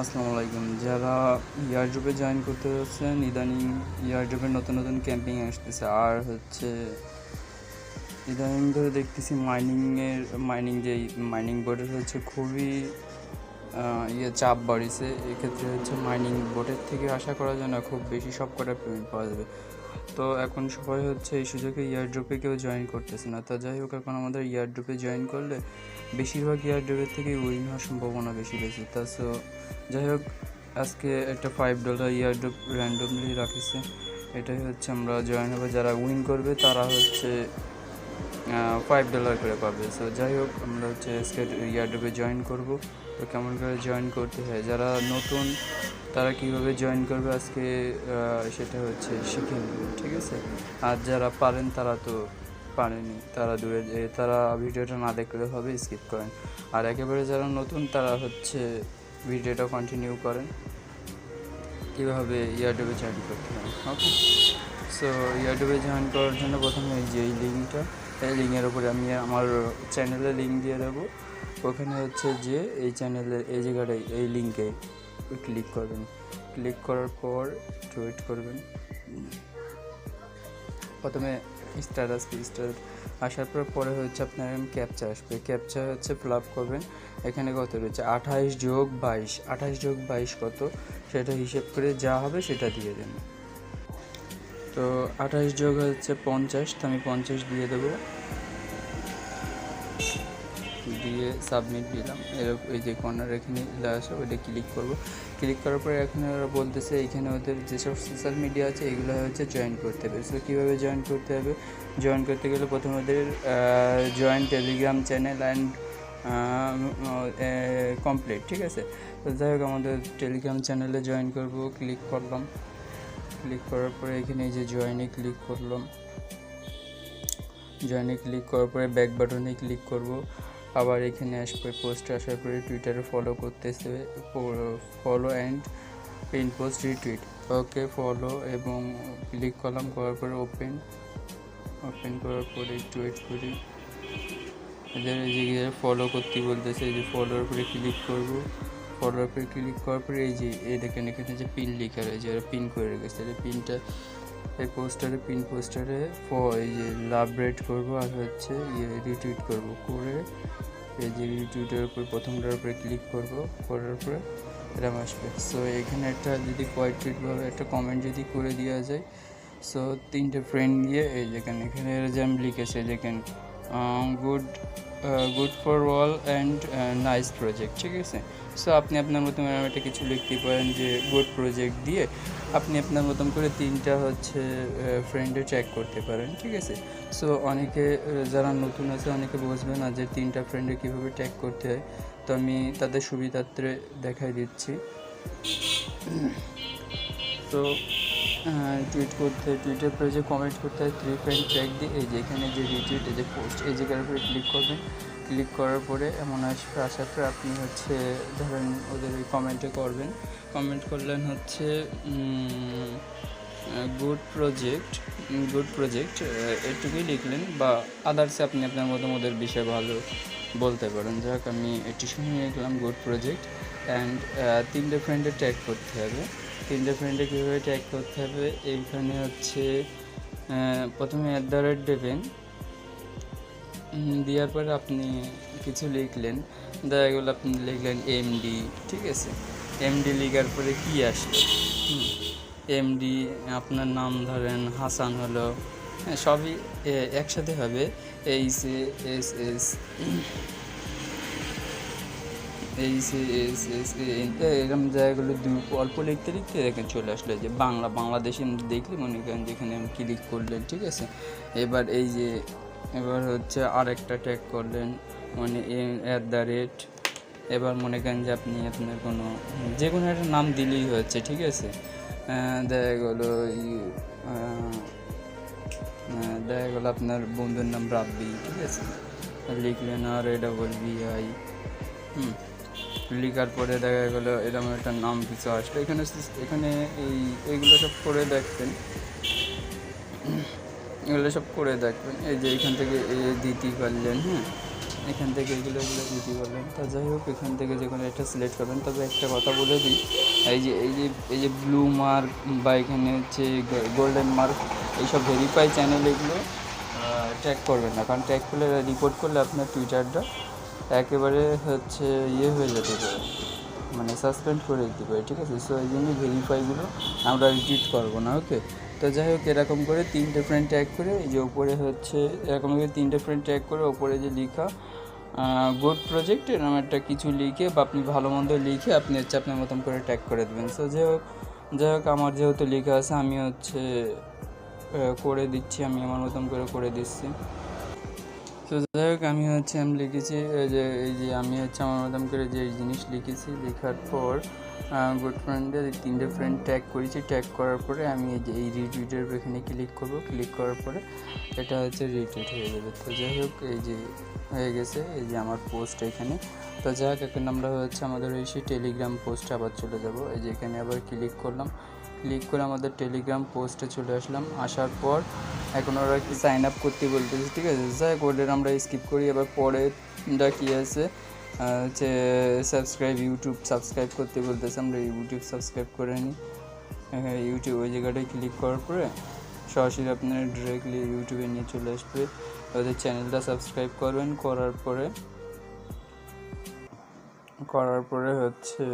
আসসালামু আলাইকুম। যারা ইয়ারড্রপে জয়েন করতে যাচ্ছেন, ইদানিং ইয়ারড্রপের নতুন নতুন ক্যাম্পিং আসতেছে। আর হচ্ছে ইদানিং ধরে দেখতেছি মাইনিংয়ের মাইনিং যে মাইনিং বোর্ডের হচ্ছে খুবই ইয়ে চাপ বাড়িছে। এক্ষেত্রে হচ্ছে মাইনিং বোর্ডের থেকে আশা করা যায় না খুব বেশি সব কটা পেমেন্ট পাওয়া যাবে। তো এখন সবাই হচ্ছে এই সুযোগে ইয়ারড্রপে কেউ জয়েন করতেছে না। তা যাই হোক, এখন আমাদের ইয়ারড্রপে জয়েন করলে বেশিরভাগ ইয়ারড্রপের থেকে উইন হওয়ার সম্ভাবনা বেশি বেশি। তা সো যাই হোক আজকে একটা ফাইভ ডলার ইয়ারড্রপ র্যান্ডমলি রাখেছে। এটাই হচ্ছে আমরা জয়েন হবে। যারা উইন করবে, তারা হচ্ছে ফাইভ ডলার করে পাবে। সো যাই হোক আমরা হচ্ছে আজকে ইয়ারড্রপে জয়েন করব। তো কেমন করে জয়েন করতে হয়? যারা নতুন, তারা কীভাবে জয়েন করবে আজকে? সেটা হচ্ছে শিখে নেব, ঠিক আছে? আর যারা পারেন, তারা তো পারেনি। তারা দূরে তারা ভিডিওটা না দেখলে হবে স্কিপ করেন। আর একেবারে যারা নতুন, তারা হচ্ছে ভিডিওটা কন্টিনিউ করেন। কীভাবে ইয়ারডুবে জয়েন করতে হয় ওকে সো ইয়ারডুবে জয়েন করার জন্য প্রথমে যে, এই লিঙ্কটা, এই লিঙ্কের উপরে আমি আমার চ্যানেলে লিঙ্ক দিয়ে দেবো। ওখানে হচ্ছে যে, এই চ্যানেলের এই জায়গাটায় এই লিঙ্কে ক্লিক করবেন। ক্লিক করার পর ওয়েট করবেন। প্রথমে স্টার আসবে স্টার আসার পর পরে হচ্ছে আপনার ক্যাপচা আসবে। ক্যাপচা হচ্ছে ফিল আপ করবেন। এখানে কত রয়েছে? আঠাশ যোগ বাইশ। আঠাশ যোগ বাইশ কত? সেটা হিসেব করে যা হবে সেটা দিয়ে দেন। তো আঠাশ যোগ হচ্ছে পঞ্চাশ। তো আমি পঞ্চাশ দিয়ে দেবো। দিয়ে সাবমিট দিলাম। এর এই যে কর্নার এখানে আসে ওইটা ক্লিক করব। ক্লিক করার পরে এখানে ওরা বলতেছে, এখানে ওদের যেসব সোশ্যাল মিডিয়া আছে, এগুলো হচ্ছে জয়েন করতে হবে। সো কীভাবে জয়েন করতে হবে? জয়েন করতে গেলে প্রথমে ওদের join Telegram channel and complete ঠিক আছে? তো যাই হোক, আমাদের টেলিগ্রাম চ্যানেলে জয়েন করব ক্লিক করলাম। ক্লিক করার পরে এখানে এই যে জয়েনে ক্লিক করলাম। জয়েনে ক্লিক করার পরে ব্যাক বাটনে ক্লিক করব। আবার এখানে আসবে পোস্ট আসার পরে টুইটারে ফলো করতেছে follow and pin post retweet okay follow এবং ক্লিক করলাম, করার পরে ওপেন ওপেন করার পরে ওয়েট করি। এদের এই যে ফলো করতে বলতেছে, এই যে ফলোর উপরে ক্লিক করব। ফলোর উপরে ক্লিক করার পরে এই যে দেখেন এখানে যে পিন লেখা রয়েছে ওরা পিন করে রেখেছে। পিনটা এই পোস্টারে, পিন পোস্টারে এই যে লাভ রেট করব আর হচ্ছে ইয়ে রিটুইট করব। করে এই যে রিটুইটের উপর, প্রথমটার উপরে ক্লিক করব। করার পরে এরকম আসবে। সো এখানে একটা যদি কোয়াইট টুইটভাবে একটা কমেন্ট যদি করে দেওয়া যায় সো তিনটে ফ্রেন্ড দিয়ে এই যেখানে, এখানে এরা যেমন লিখেছে যেখানে good good for all and nice project ঠিক আছে? সো আপনি আপনার মতন একটা কিছু লিখতে পারেন যে গুড প্রজেক্ট দিয়ে আপনি আপনার মতন করে তিনটা হচ্ছে ফ্রেন্ডে ট্যাগ করতে পারেন, ঠিক আছে? সো অনেকে যারা নতুন আছে, অনেকে বুঝবে না যে, তিনটা ফ্রেন্ডে কীভাবে ট্যাগ করতে হয়। তো আমি তাদের সুবিধার্থে দেখাই দিচ্ছি। তো টুইট করতে টুইটার পেজে কমেন্ট করতে হয় থ্রি ফ্রেন্ড ট্যাগ দিয়ে, এই যে এখানে যে রিটুইট এই যে পোস্ট এই জায়গার উপরে ক্লিক করবেন। ক্লিক করার পরে এমন আসবে আসার পরে আপনি হচ্ছে, ধরেন ওদের ওই কমেন্টে করবেন। কমেন্ট করলেন হচ্ছে গুড প্রজেক্ট গুড প্রজেক্ট এটুকুই লিখলেন বা আদার্সে আপনি আপনার মতো ওদের বিষয়ে ভালো বলতে পারেন। যাক, আমি এটি শুনে লিখলাম গুড প্রজেক্ট অ্যান্ড তিনটে ফ্রেন্ডে ট্যাগ করতে হবে। ফ্রেন্ডে কীভাবে ট্যাগ করতে হবে, এইখানে হচ্ছে প্রথমে অ্যাট দ্য রেট দেবেন। দেওয়ার পরে আপনি কিছু লিখলেন। দেখা গেলো আপনি লিখলেন এমডি ঠিক আছে? এমডি লিখার পরে কি আসলো? এমডি আপনার নাম ধরেন, হাসান হলো। হ্যাঁ সবই একসাথে হবে। H S S H S S এরকম জায়গাগুলো দু অল্প লিখতে লিখতে দেখেন চলে আসলো। যে বাংলা, বাংলাদেশে দেখলে, মনে করেন যেখানে আমি ক্লিক করলেন, ঠিক আছে? এবার এই যে, এবার হচ্ছে আরেকটা ট্যাগ করলেন মানে অ্যাট দ্য রেট এবার মনে করেন যে আপনি আপনার কোনো, যে কোনো একটা নাম দিলেই হচ্ছে, ঠিক আছে? দেখা গেলো দেখা গেলো আপনার বন্ধুর নাম রাব্বি, ঠিক আছে? লিখলেন R A double B I হুম। লিখার পরে দেখা গেলো এরকম একটা নাম কিছু আসলো। এখানে এখানে এই এইগুলো সব করে দেখবেন। এগুলো সব করে দেখবেন। এই যে এখান থেকে এ দিতে পারলেন হ্যাঁ? এখান থেকে এগুলো এগুলো ইজি করবেন তা যাই হোক, এখান থেকে যে কোনো একটা সিলেক্ট করবেন। তবে একটা কথা বলে দিই, এই যে এই যে এই যে ব্লু মার্ক বা এখানে হচ্ছে গোল্ডেন মার্ক এইসব ভেরিফাই চ্যানেল এগুলো ট্র্যাক করবেন না। কারণ ট্র্যাক করলে রিপোর্ট করলে আপনার টুইটারটা একেবারে হচ্ছে ইয়ে হয়ে যেতে পারে। মানে সাসপেন্ড করে দিতে পারে, ঠিক আছে? সো এই জন্য ভেরিফাইগুলো আমরা রিটুইট করব না ওকে তো যাই হোক, এরকম করে তিনটে ফ্রেন্ড ট্যাগ করে, এই যে ওপরে হচ্ছে, এরকম করে তিনটে ফ্রেন্ড ট্যাগ করে ওপরে যে লেখা গুড প্রজেক্ট এরকম একটা কিছু লিখে বা আপনি ভালো মন্দ লিখে আপনি হচ্ছে আপনার মতন করে ট্যাগ করে দেবেন। সো যাই হোক যাই হোক, আমার যেহেতু লেখা আছে, আমি হচ্ছে করে দিচ্ছি, আমি আমার মতন করে করে দিচ্ছি। তো যাই হোক, আমি হচ্ছে আমি লিখেছি, এই যে এই যে আমি হচ্ছে আমার মতন করে যে এই জিনিস লিখেছি, লেখার পর গুড ফ্রেন্ডের তিনটে ফ্রেন্ড ট্যাগ করেছি। ট্যাগ করার পরে আমি এই যে, এই রিটুইটের এখানে ক্লিক করব। ক্লিক করার পরে এটা হচ্ছে রিটুইট হয়ে যাবে। তো যাই হোক, এই যে হয়ে গেছে, এই যে আমার পোস্ট এখানে। তো যাই হোক, এখন আমরা হচ্ছে আমাদের ওই সেই টেলিগ্রাম পোস্টে আবার চলে যাব। এই যে এখানে আবার ক্লিক করলাম। ক্লিক করে আমাদের টেলিগ্রাম পোস্টে চলে আসলাম। আসার পর এখন ওরা সাইন আপ করতে বলতেছে, ঠিক আছে? যাই ওদের আমরা স্কিপ করি। এবার পরেরটা কী আছে হচ্ছে সাবস্ক্রাইব ইউটিউব সাবস্ক্রাইব করতে বলতেছে, আমরা ইউটিউব সাবস্ক্রাইব করে নিই হ্যাঁ ইউটিউব ওই জায়গাটায় ক্লিক করার পরে সরাসরি আপনার ডিরেক্টলি ইউটিউবে নিয়ে চলে আসবে। ওদের চ্যানেলটা সাবস্ক্রাইব করবেন, করার পরে করার পরে হচ্ছে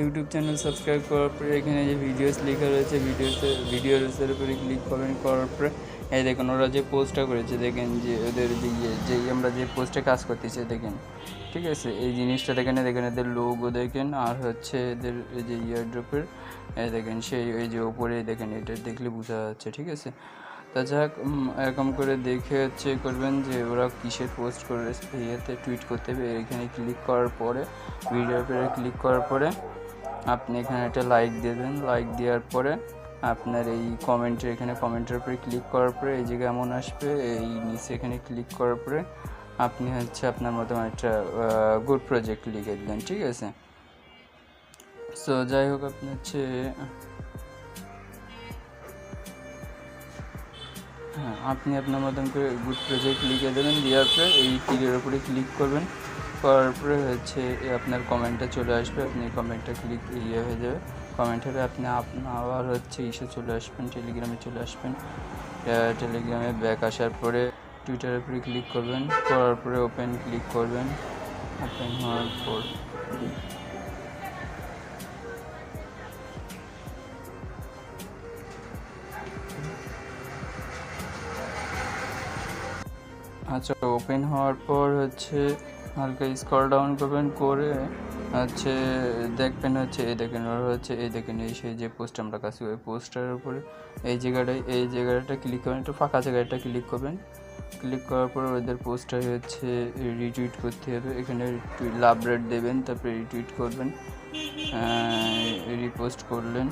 ইউটিউব চ্যানেল সাবস্ক্রাইব করার পরে এখানে যে ভিডিওস লেখা রয়েছে ভিডিওসে ভিডিওসের উপরে ক্লিক করেন করার পরে এই দেখুন, ওরা যে পোস্টটা করেছে, দেখেন যে ওদের যে ইয়ে যেই আমরা যে পোস্টে কাজ করতেছি দেখেন, ঠিক আছে? এই জিনিসটা দেখেন দেখেন, এদের লোগো দেখেন, আর হচ্ছে এদের এই যে ইয়ারড্রপের দেখেন, সেই এই যে ওপরে দেখেন, এটা দেখলে বোঝা যাচ্ছে, ঠিক আছে? তা যাক এরকম করে দেখে হচ্ছে করবেন যে ওরা কিসের পোস্ট করে ইয়েতে টুইট করতে হবে, এখানে ক্লিক করার পরে উপরে ক্লিক করার পরে আপনি এখানে একটা লাইক দেবেন লাইক দেওয়ার পরে আপনার এই কমেন্টের এখানে কমেন্টের উপরে ক্লিক করার পরে এই জায়গায় এমন আসবে, এই নিচে এখানে ক্লিক করার পরে আপনি হচ্ছে আপনার মতো একটা গুড প্রজেক্ট লিখে দিলেন, ঠিক আছে? সো যাই হোক, আপনি হচ্ছে হ্যাঁ আপনি আপনার মতন করে গুড প্রজেক্ট লিখে দেবেন, দেওয়ার পরে এই তীরের উপরে ক্লিক করবেন। করার পরে হচ্ছে আপনার কমেন্টটা চলে আসবে, আপনি কমেন্টটা ক্লিক ইয়ে হয়ে যাবে। কমেন্ট আপনি আবার হচ্ছে ইসে চলে আসবেন টেলিগ্রামে চলে আসবেন। টেলিগ্রামে ব্যাক আসার পরে টুইটারের উপরে ক্লিক করবেন, করার পরে ওপেন ক্লিক করবেন। ওপেন হওয়ার পর আচ্ছা ওপেন হওয়ার পর হচ্ছে হালকা স্ক্রল ডাউন করবেন, করে হচ্ছে দেখবেন হচ্ছে, এই দেখেন ওরা হচ্ছে এই দেখেন, এই সেই যে পোস্ট আমরা কাছে ওই পোস্টার উপরে এই জায়গাটায়, এই জায়গাটা ক্লিক করবেন, একটু ফাঁকা জায়গাটা ক্লিক করবেন। ক্লিক করার পর ওদের পোস্টটাই হচ্ছে রিটুইট করতে হবে। এখানে লাভ রেট দেবেন, তারপরে রিটুইট করবেন রিপোস্ট করলেন।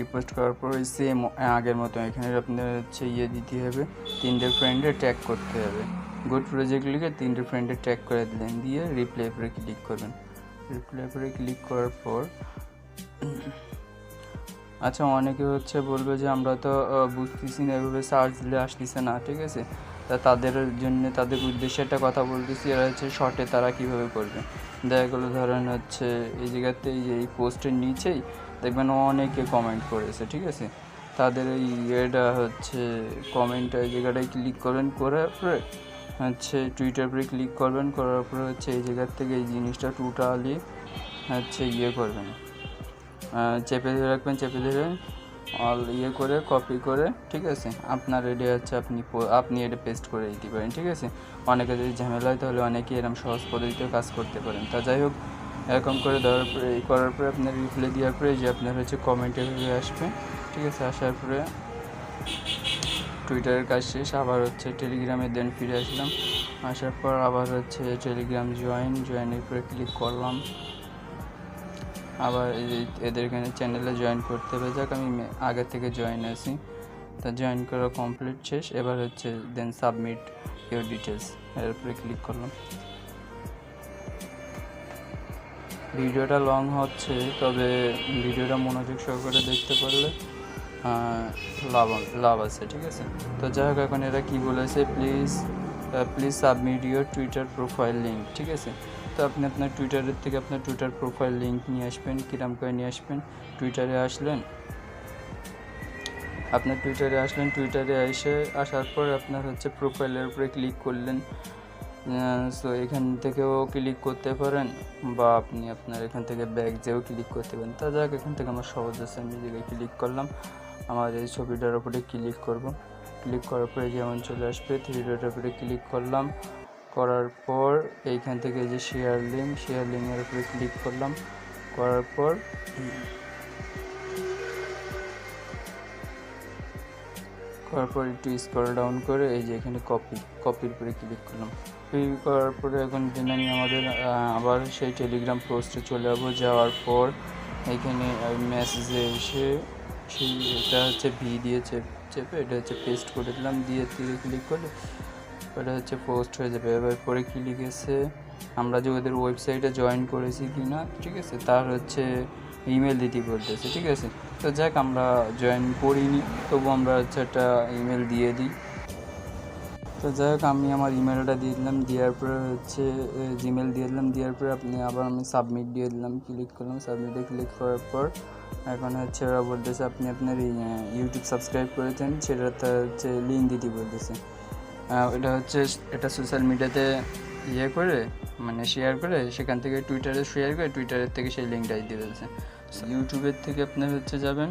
রিপোস্ট করার পর সেম আগের মতো এখানে আপনার হচ্ছে ইয়ে দিতে হবে। তিনটে ফ্রেন্ডে ট্যাগ করতে হবে। গুড প্রজেক্ট লিখে তিনটে ফ্রেন্ডে ট্যাগ করে দিলেন। দিয়ে রিপ্লাই করে ক্লিক করবেন। রিপ্লাই করে ক্লিক করার পর আচ্ছা অনেকে হচ্ছে বলবে যে, আমরা তো বুঝতেছি না, এভাবে সার্চ দিলে আসতেছে না। ঠিক আছে? তা তাদের জন্য, তাদের উদ্দেশ্যে একটা কথা বলতেছি, এরা হচ্ছে শর্টে তারা কীভাবে করবে? দেখা গেলো, ধরেন হচ্ছে, এই জায়গাতে এই পোস্টের নিচেই দেখবেন অনেকে কমেন্ট করেছে, ঠিক আছে? তাদের এই ইয়েটা হচ্ছে কমেন্ট এই জায়গাটায় ক্লিক করবেন, করার পরে হচ্ছে টুইটার পরে ক্লিক করবেন, করার পরে হচ্ছে এই জায়গার থেকে এই জিনিসটা টোটালি হচ্ছে ইয়ে করবেন। চেপে ধরে রাখবেন, চেপে ধরে অল ইয়ে করে কপি করে, ঠিক আছে? আপনার রেডি হচ্ছে, আপনি আপনি এটা পেস্ট করে দিতে পারেন, ঠিক আছে? অনেকে যদি ঝামেলা হয় তাহলে অনেকে এরকম সহজ পদ্ধতিতে কাজ করতে পারেন। তা যাই হোক, এরকম করে দেওয়ার পরে, করার পরে আপনার রিপ্লাই দেওয়ার পরে যে আপনার হচ্ছে কমেন্টে হয়ে আসবে। ঠিক আছে, আসার পরে টুইটারের কাজ শেষ, আবার হচ্ছে টেলিগ্রামে দেন ফিরে আসলাম। আসার পর আবার হচ্ছে টেলিগ্রাম জয়েন জয়েনের পরে ক্লিক করলাম। আবার এদের এখানে চ্যানেলে জয়েন করতে হবে। যাক, আমি আগে থেকে জয়েন আছি। তা জয়েন করা কমপ্লিট শেষ। এবার হচ্ছে দেন সাবমিট ইউর ডিটেলস এর উপরে ক্লিক করলাম। ভিডিওটা লং হচ্ছে, তবে ভিডিওটা মনোযোগ সহকারে দেখতে পারলে লাভ লাভ আছে, ঠিক আছে? তো যাই হোক, এখন এরা কী বলেছে? Please please submit your Twitter profile link ঠিক আছে? তো আপনি আপনার টুইটারের থেকে আপনার টুইটার প্রোফাইল লিঙ্ক নিয়ে আসবেন, কিরাম করে নিয়ে আসবেন? টুইটারে আসলেন। আপনার টুইটারে আসলেন টুইটারে এসে আসার পর আপনার হচ্ছে প্রোফাইলের উপরে ক্লিক করলেন। সো এখান থেকেও ক্লিক করতে পারেন, বা আপনি আপনার এখান থেকে ব্যাগ যেও ক্লিক করতে পারেন। তা যাক এখান থেকে আমার সহজ আছে, আমি ক্লিক করলাম। এই ছবিটার উপরে ক্লিক করব। ক্লিক করার পরে যেমন চলে আসবে থ্রি ডটের উপরে ক্লিক করলাম। করার পর এইখান থেকে যে শেয়ার লিঙ্ক শেয়ার লিঙ্কের উপরে ক্লিক করলাম। করার পর করার পর একটু স্ক্রল ডাউন করে এই যে এখানে কপি কপির উপরে ক্লিক করলাম। কপি করার পরে এখন জেনানি আমাদের আবার সেই টেলিগ্রাম পোস্টে চলে যাব। যাওয়ার পর এখানে মেসেজে এসে সেই এটা হচ্ছে ভি দিয়ে চেপ এটা হচ্ছে পেস্ট করে দিলাম। দিয়ে দিয়ে ক্লিক করলে ওটা হচ্ছে পোস্ট হয়ে যাবে। এবার পরে কী লিখেছে? আমরা যে ওদের ওয়েবসাইটে জয়েন করেছি কি না ঠিক আছে? তার হচ্ছে ইমেল দিতে বলতেছে, ঠিক আছে? তো যাক, আমরা জয়েন করিনি। তবু আমরা হচ্ছে একটা ইমেল দিয়ে দিই। তো যাই হোক, আমি আমার ইমেলটা দিয়ে দিলাম, দেওয়ার পরে হচ্ছে জিমেল দিয়ে দিলাম, দেওয়ার পরে আপনি আবার আমি সাবমিট দিয়ে দিলাম ক্লিক করলাম সাবমিটে ক্লিক করার পর এখন হচ্ছে ওরা বলতেছে, আপনি আপনার ইউটিউব সাবস্ক্রাইব করেছেন সেটা সেটাতে হচ্ছে লিঙ্ক দিতে বলতেছে। এটা হচ্ছে এটা সোশ্যাল মিডিয়াতে ইয়ে করে মানে শেয়ার করে, সেখান থেকে টুইটারে শেয়ার করে টুইটারের থেকে সেই লিঙ্কটা দিয়ে দিয়েছে ইউটিউবের থেকে আপনার হচ্ছে যাবেন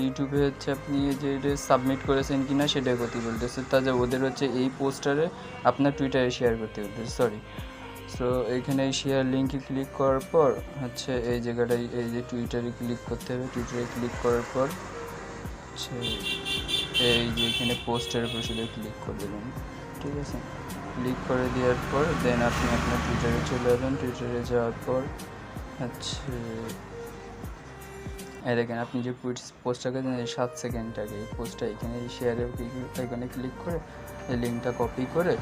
ইউটিউবে হচ্ছে আপনি যে সাবমিট করেছেন কিনা সেটা করতে বলতেছে। তাহলে ওদের হচ্ছে এই পোস্টারে আপনার টুইটারে শেয়ার করতে বলতেছে সরি সো এখানে শেয়ার লিঙ্কে ক্লিক করার পর হচ্ছে এই জায়গাটায় এই যে টুইটারে ক্লিক করতে হবে। টুইটারে ক্লিক করার পর হচ্ছে এই যে এখানে পোস্টের উপর শুধু ক্লিক করে দেবেন, ঠিক আছে? ক্লিক করে দেওয়ার পর দেন আপনি আপনার টুইটারে চলে যাবেন টুইটারে যাওয়ার পর হচ্ছে এই দেখেন, আপনি যে পোস্টটাকে সাত সেকেন্ড আগে এই পোস্টটা এখানে, এই শেয়ারে এখানে ক্লিক করে, এই লিঙ্কটা কপি করে,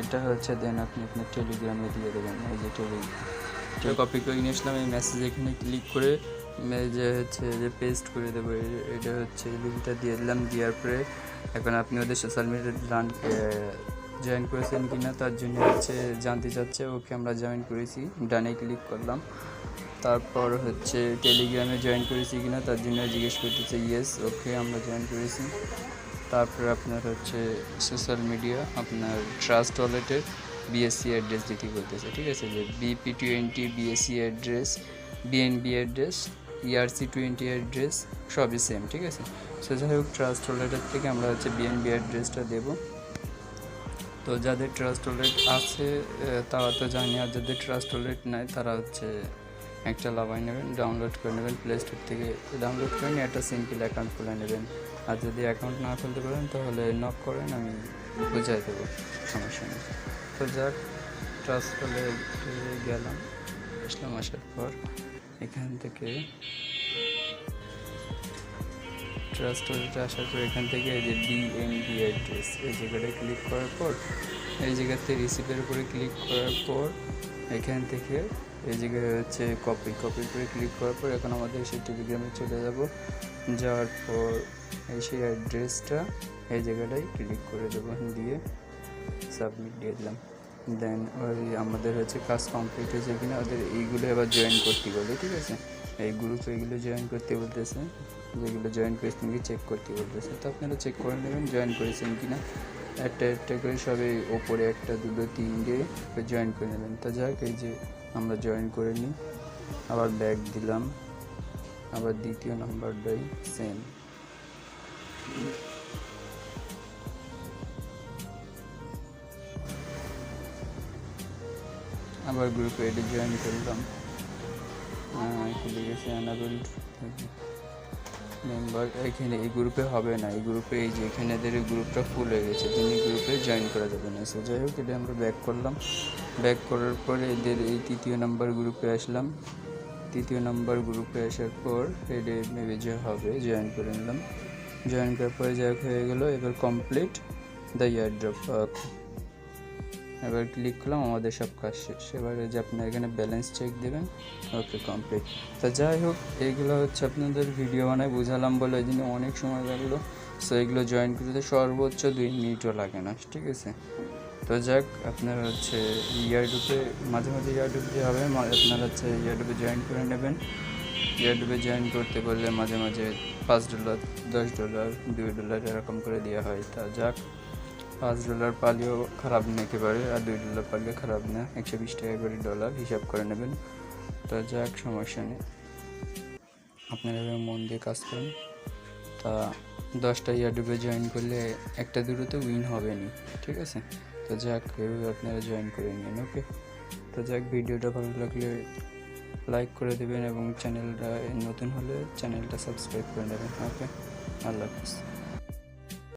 এটা হচ্ছে দেন আপনি আপনার টেলিগ্রামে দিয়ে দেবেন, এই যে টেলিগ্রাম কপি করে নিয়ে আসলাম, এই মেসেজ এখানে ক্লিক করে যে হচ্ছে যে পেস্ট করে দেবো এটা হচ্ছে লিঙ্কটা দিয়ে দিলাম, দেওয়ার পরে, এখন আপনি ওদের সোশ্যাল মিডিয়া রান জয়েন করেছেন কি না তার জন্য হচ্ছে, জানতে চাচ্ছে, ওকে আমরা জয়েন করেছি ডানে ক্লিক করলাম। তারপর হচ্ছে টেলিগ্রামে জয়েন করেছি কিনা তার জন্য জিজ্ঞেস করতেছে ইয়েস ওকে আমরা জয়েন করেছি। তারপর আপনার হচ্ছে সোশ্যাল মিডিয়া আপনার ট্রাস্ট ওয়ালেটের বিএসসি অ্যাড্রেস দিতে বলতেছে, ঠিক আছে? যে B P twenty B S C address B N B address E R C twenty address সবই সেম ঠিক আছে? সো যাই হোক ট্রাস্ট ওয়ালেটের থেকে আমরা হচ্ছে বিএনবি অ্যাড্রেসটা দেবো। তো যাদের ট্রাস্ট ওয়ালেট আছে তারা তো জানি, আর যাদের ট্রাস্ট ওয়ালেট নাই, তারা হচ্ছে একটা লাভাই নেবেন ডাউনলোড করে নেবেন প্লে স্টোর থেকে ডাউনলোড করে নিয়ে একটা সিম্পল অ্যাকাউন্ট খুলে নেবেন। আর যদি অ্যাকাউন্ট না খুলতে পারেন, তাহলে নক করেন, আমি বুঝাই দেবো সমস্যা নেই। তো যাক ট্রাস্ট ওয়ালেটে গেলাম, আসলাম, আসার পর এখান থেকে ট্রাস্ট ওয়ালেটে আসার পর এখান থেকে এই যে ডিএনডি অ্যাড্রেস এই জায়গাটায় ক্লিক করার পর, এই জায়গাতে রিসিপের উপরে ক্লিক করার পর এখান থেকে এই জায়গায় হচ্ছে কপি কপি করে ক্লিক করার পর এখন আমাদের সেই টেলিগ্রামে চলে যাব। যাওয়ার পর এই সেই অ্যাড্রেসটা এই জায়গাটায় ক্লিক করে দেবো, দিয়ে সাবমিট দিয়ে দিলাম। দেন ওই আমাদের হচ্ছে কাজ কমপ্লিট হয়েছে কিনা, ওদের এইগুলো এবার জয়েন করতে বলে ঠিক আছে? এই গ্রুপ এইগুলো জয়েন করতে বলতেছে, যেগুলো জয়েন করেছেন কি চেক করতে বলতেছে। তো আপনারা চেক করে নেবেন জয়েন করেছেন কি না একটা একটা করে সবে ওপরে, একটা, দুটো, তিনটে জয়েন করে নেবেন। তো যাক, এই যে আমরা জয়েন করে নিই। আবার ব্যাক দিলাম। আবার দ্বিতীয় নাম্বারটাই সেম আবার গ্রুপে এটি জয়েন করলাম। অ্যানাবেল মেম্বার এখানে এই গ্রুপে হবে না। এই গ্রুপে এই যে এখানে গ্রুপটা ফুল হয়ে গেছে। তিনি গ্রুপে জয়েন করা যাবে না। সো যাই হোক, এটা আমরা ব্যাক করলাম। ব্যাক করার পরে এদের এই তৃতীয় নাম্বার গ্রুপে আসলাম। তৃতীয় নাম্বার গ্রুপে আসার পর এটা মেবি যে হবে জয়েন করে নিলাম। জয়েন করার পরে হোক হয়ে গেলো, এবার কমপ্লিট দ্য ইয়ার ড্রপ এবার ক্লিক করলাম, আমাদের সব কাজ শেষ। এবারে যে আপনার এখানে ব্যালেন্স চেক দেবেন ওকে কমপ্লিট তা যাই হোক এইগুলো হচ্ছে আপনাদের ভিডিও বানায়, বুঝালাম বলে এই জন্য অনেক সময় লাগল। সো এগুলো জয়েন করতে সর্বোচ্চ দুই মিনিটও লাগে না, ঠিক আছে? তো যাক, আপনার হচ্ছে ইয়ারডুপে মাঝে মাঝে ইয়ারডুপে হবে, মা- আপনার হচ্ছে ইয়ারডুপে জয়েন করে নেবেন। ইয়ারডুপে জয়েন করতে বললে মাঝে মাঝে পাঁচ ডলার দশ ডলার দুই ডলার এরকম করে দেওয়া হয়। তা যাক, পাঁচ ডলার পালিও খারাপ না একেবারে, আর দুই ডলার পালিও খারাপ না। একশো বিশ টাকা করে ডলার হিসাব করে নেবেন। তো যাক, সমস্যা নেই। আপনারা মন দিয়ে কাজ করেন। তা দশটা ইয়ারডুবে জয়েন করলে একটা দুটো তো উইন হবে নি ঠিক আছে? তো যাক, এভাবে আপনারা জয়েন করে নিন ওকে তো যাক, ভিডিওটা ভালো লাগলে লাইক করে দেবেন এবং চ্যানেলটা নতুন হলে চ্যানেলটা সাবস্ক্রাইব করে নেবেন ওকে আল্লাহ হাফিজ।